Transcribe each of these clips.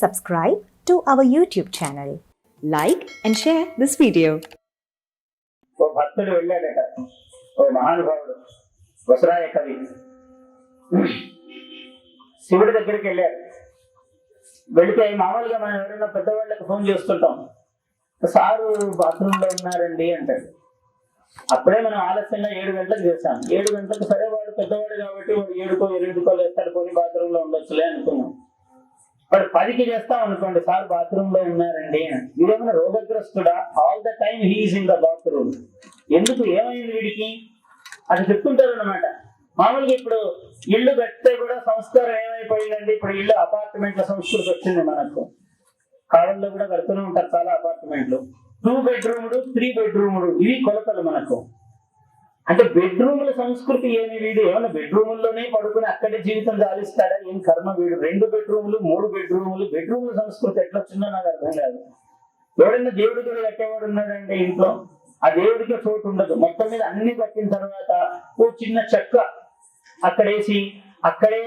subscribe to our YouTube channel. Like and share this video. ఓ భక్తుడు వెళ్ళాడట. ఓ మహానుభావుడు వసరాయ కవి. శివుడి దగ్గరికి వెళ్ళాడు వెళితే మామూలుగా మనం ఎవరైనా పెద్దవాళ్ళకి ఫోన్ చేస్తుంటాం. సారు బాత్రూంలో ఉన్నారండి అంటాడు. అప్పుడే మనం ఆలస్యంగా ఏడు గంటలకు చేస్తాం ఏడు గంటలకు సరే వాడు పెద్దవాడు కాబట్టి వాడు ఏడుకో ఎనిమిదికో లేస్తాడు పోనీ బాత్రూంలో ఉండొచ్చులే అనుకున్నాం. వాడు పదికి చేస్తాం అనుకోండి సార్ బాత్రూమ్లో ఉన్నారండి. వీడేమైనా రోగగ్రస్తుడా? All the time he is in the bathroom ఎందుకు? ఏమైంది వీడికి? అది చెప్తుంటారు అనమాట మామూలుగా ఇప్పుడు ఇల్లు కడితే కూడా సంస్కారం ఏమైపోయిందండి? ఇప్పుడు ఇల్లు అపార్ట్మెంట్ల సంస్కృతి వచ్చింది మనకు. కాలంలో కూడా కడుతూనే ఉంటారు చాలా అపార్ట్మెంట్లు టూ బెడ్రూమ్లు త్రీ బెడ్రూమ్లు ఇవి కొలతలు మనకు. అంటే బెడ్రూమ్ల సంస్కృతి ఏమి వీడు? ఏమన్నా బెడ్రూమ్లోనే పడుకుని అక్కడే జీవితం సాధిస్తాడా ఏం కర్మ వీడు? రెండు బెడ్రూములు మూడు బెడ్రూములు బెడ్రూమ్ల సంస్కృతి ఎట్లా వచ్చిందో నాకు అర్థం కాదు. ఎవడన్నా దేవుడి కూడా కట్టేవాడు ఉన్నాడంటే ఇంట్లో? ఆ దేవుడికి చోటు ఉండదు. మొత్తం మీద అన్ని కట్టిన తర్వాత ఓ చిన్న చెక్క అక్కడేసి అక్కడే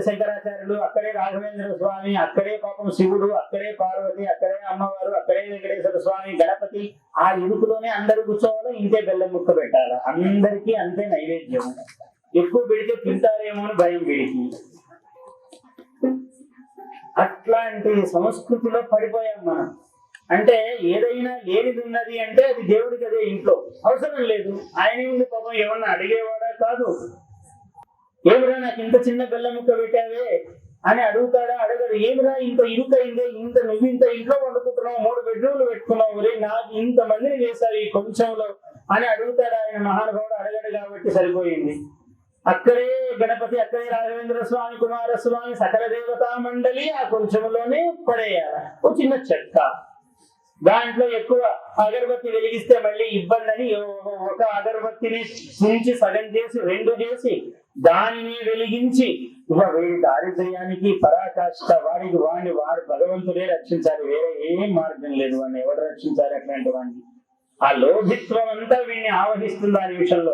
శంకరాచార్యులు అక్కడే రాఘవేంద్ర స్వామి అక్కడే పాపం శివుడు అక్కడే పార్వతి అక్కడే అమ్మవారు అక్కడే వెంకటేశ్వర స్వామి గణపతి ఆ ఇరుకులోనే అందరు కూర్చోవాలి ఇంతే బెల్లం ముక్క పెట్టాలి. అందరికీ అంతే నైవేద్యం. ఎక్కువ పెడితే తింటారేమో అని భయం వీడికి. అట్లాంటి సంస్కృతిలో పడిపోయాం మనం. అంటే ఏదైనా లేనిది ఉన్నది అంటే అది దేవుడికి అదే ఇంట్లో. అవసరం లేదు. ఆయన ఉంది పాపం ఏమన్నా అడిగేవాడా? కాదు. ఏమిరా నాకు ఇంత చిన్న బెల్లం ముక్క పెట్టావే అని అడుగుతాడా? అడగడు. ఏమిరా ఇంత ఇరుకైందే ఇంత నువ్వు ఇంత ఇంట్లో వండుకుంటున్నావు? మూడు బెడ్రూమ్లు పెట్టుకున్నావు రే నాకు ఇంత మందిని చేశారు ఈ కొంచెంలో అని అడుగుతాడు ఆయన మహానుభావుడు. అడగడు కాబట్టి సరిపోయింది. అక్కడే గణపతి అక్కడే రాఘవేంద్ర స్వామి కుమారస్వామి సకల దేవతా మండలి ఆ కొంచెంలోనే పడేయాల. ఓ చిన్న చెక్క దాంట్లో ఎక్కువ అగరబత్తి వెలిగిస్తే మళ్ళీ ఇబ్బంది అని ఒక అగరబత్తిని తుంచి సగం చేసి రెండు చేసి దానిని వెలిగించి ఇక వీడి దారిద్ర్యానికి పరాకాష్ట వాడికి వాడిని వాడు భగవంతుడే రక్షించాలి. వేరే ఏం మార్గం లేదు వాడిని. ఎవరు రక్షించాలి అట్లాంటి వాడిని? ఆ లోభిత్వం అంతా వీడిని ఆవహిస్తుంది ఆ నిమిషంలో.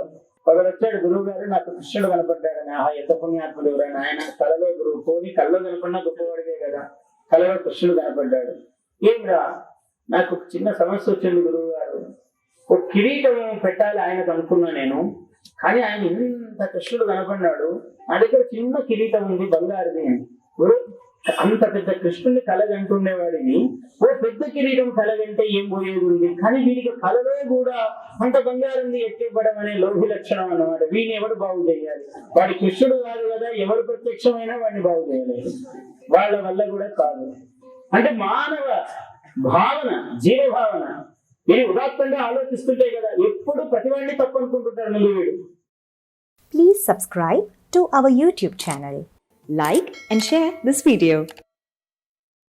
ఒకడు వచ్చాడు గురువు గారు నాకు కృష్ణుడు కనపడ్డాడని ఆహా ఎంత పుణ్యాత్ముడు ఎవరైనా ఆయన కళలో గురువు పోని కళ్ళలో కనపడినా గొప్పవాడిదే కదా. కళలో కృష్ణుడు కనపడ్డాడు. ఏమిరా నాకు చిన్న సమస్య వచ్చింది గురువు గారు ఒక కిరీటం పెట్టాలి ఆయనకు అనుకున్నా నేను. కానీ ఆయన ఇంత కృష్ణుడు కనపడినాడు నా దగ్గర చిన్న కిరీటం ఉంది బంగారుది అని. అంత పెద్ద కృష్ణుడిని కలగంటుండేవాడిని. ఓ పెద్ద కిరీటం కలగంటే ఏం పోయేది ఉంది కానీ వీడికి కలలో కూడా అంత బంగారుంది ఎట్టివ్వడం అనే లోభి లక్షణం అన్నమాట. వీడిని ఎవడు బాగు చేయాలి? వాడి కృష్ణుడు కాదు కదా ఎవరు ప్రత్యక్షమైనా వాడిని బాగు చేయలేదు. వాళ్ళ వల్ల కూడా కాదు. అంటే మానవ భావన జీవభావన ఇది ఉదాత్తంగా ఆలోచిస్తుంటే కదా ఎప్పుడు ప్రతివాడిని తప్పు అనుకుంటుంటాడు ముందు వీడు Please subscribe to our YouTube channel. Like and share this video.